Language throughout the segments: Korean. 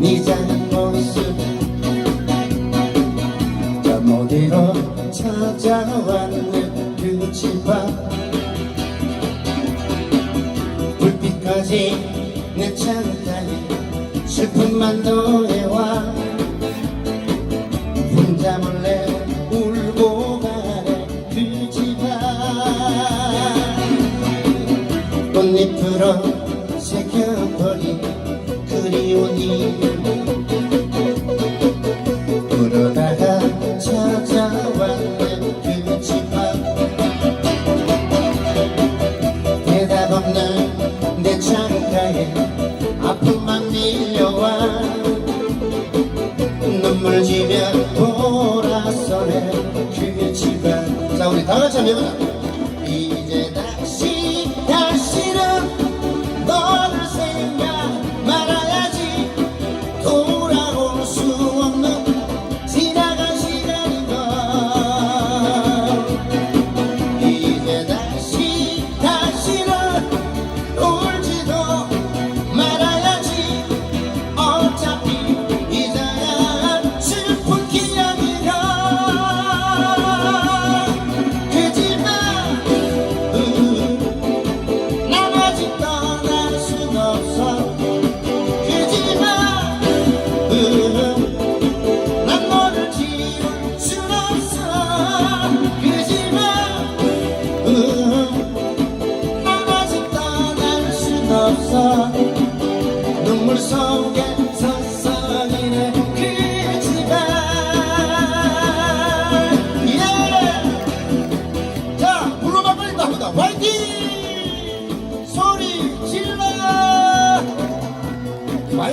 이상한 모습 저 모대로 찾아왔는 그집 앞 불빛까지 내 창가에 슬픔만 더해와. 혼자 몰래 울고 가네 그집앞 꽃잎으로 새겨버린 그리운 이 지며 돌아서네. 그 집안. 자 우리 다 같이 한번 이제 다시 다시는 너를 생각 말아야지. 돌아올 수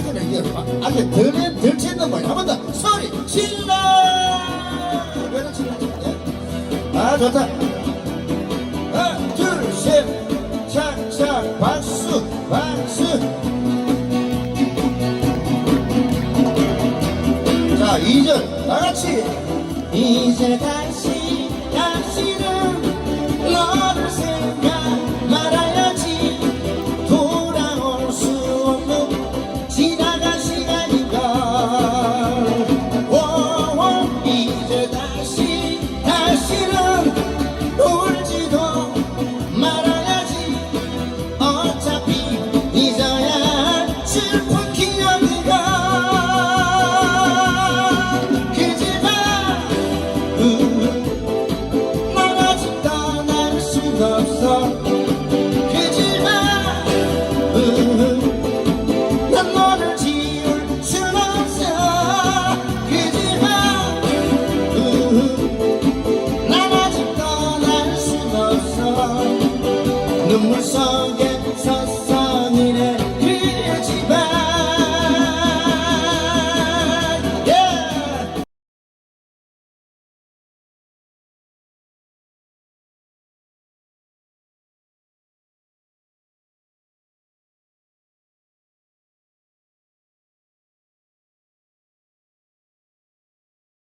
마이크는 이게 아직 덜, 덜 치는 거야. 한번 더. 소리 질러 아 좋다. 하나 둘 셋. 착착 박수 박수. 자 2절 다 같이. 이제 다시 다시 sağ gel sağ